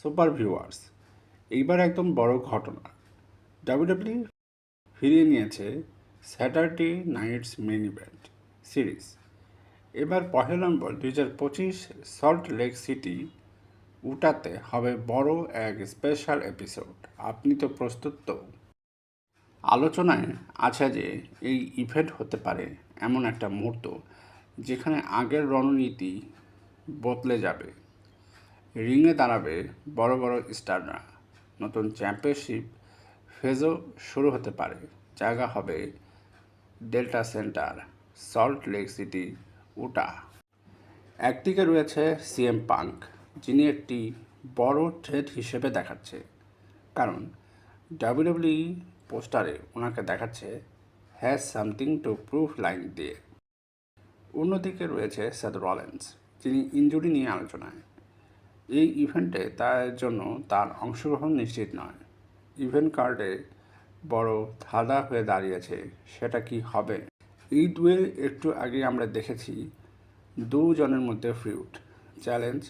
Super viewers, এইবার একদম বড় ঘটনা। ডাব্লিউডাব্লিউ ফিরিয়ে নিয়েছে Saturday night's main event series. এবার পহেলা নভেম্বর দুই হাজার পঁচিশ সল্ট লেক সিটি উটাতে হবে বড় এক স্পেশাল এপিসোড। আপনি তো প্রস্তুত তো? আলোচনায় আছে যে এই ইভেন্ট হতে পারে এমন একটা মুহূর্ত যেখানে আগের রণনীতি বদলে যাবে। রিংয়ে দাঁড়াবে বড় বড় স্টাররা। নতুন চ্যাম্পিয়নশিপ ফেজও শুরু হতে পারে। জায়গা হবে Delta Center, Salt Lake City, Utah. একদিকে রয়েছে সিএম পাঙ্ক, যিনি একটি বড় থ্রেড হিসেবে দেখাচ্ছে। কারণ ডাব্লিউডাব্লিউ পোস্টারে ওনাকে দেখাচ্ছে, has something to prove line দিয়ে। অন্যদিকে রয়েছে সেদ রলেন্স, যিনি ইঞ্জুরি নিয়ে আলোচনায়। এই ইভেন্টে তার জন্য তার অংশগ্রহণ নিশ্চিত নয়। ইভেন্ট কার্ডে বড় ধাঁধা হয়ে দাঁড়িয়েছে সেটা কি হবে? এই দুয়ে একটু আগে আমরা দেখেছি দুজনের মধ্যে ফিউট চ্যালেঞ্জ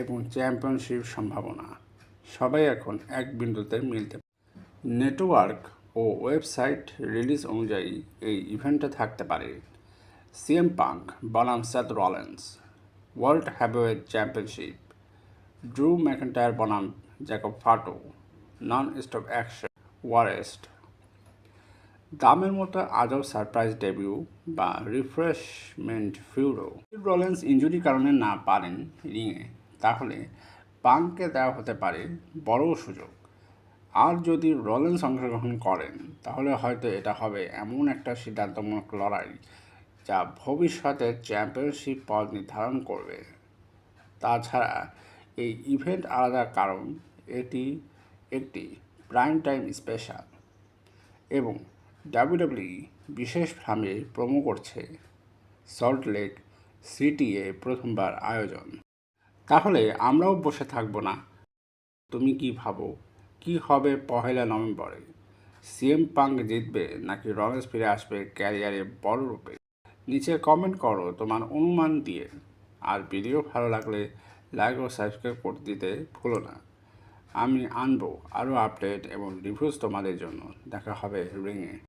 এবং চ্যাম্পিয়নশিপ সম্ভাবনা। সবাই এখন এক বিন্দুতে মিলতে নেটওয়ার্ক ও ওয়েবসাইট রিলিজ অনুযায়ী এই ইভেন্টে থাকতে পারে। সিএম পাঙ্ক বনাম Seth Rollins world heavyweight championship Drew McIntyre বনাম Jacob Fatu non stop action ওয়ারেস্ট দামের মতো আজও সারপ্রাইজ ডেবিউ বা রিফ্রেশমেন্ট ফিউরো রলেন্স ইঞ্জুরির কারণে না পারেন রিংয়ে, তাহলে পাঙ্ককে দেওয়া হতে পারে বড় সুযোগ। আর যদি রলেন্স অংশগ্রহণ করেন, তাহলে হয়তো এটা হবে এমন একটা সিদ্ধান্তমূলক লড়াই যা ভবিষ্যতে চ্যাম্পিয়নশিপ পদ নির্ধারণ করবে। তাছাড়া এই ইভেন্ট আলাদা কারণ এটি একটি প্রাইম টাইম স্পেশাল এবং ডাব্লিউডাব্লিউ বিশেষভাবে প্রোমো করছে সল্ট লেক সিটিএ প্রথমবার আয়োজন। তাহলে আমরাও বসে থাকব না। তুমি কি ভাবো, কি হবে পহেলা নভেম্বরে? সিএম পাঙ্ক জিতবে নাকি রমেশ ফিরে আসবে ক্যারিয়ারে বড় রূপে? নিচে কমেন্ট করো তোমার অনুমান দিয়ে। আর ভিডিও ভালো লাগলে লাইক ও সাবস্ক্রাইব করে দিতে ভুলো না। আমি আনব আরও আপডেট এবং রিভিউজ তোমাদের জন্য। দেখা হবে রিংয়ে।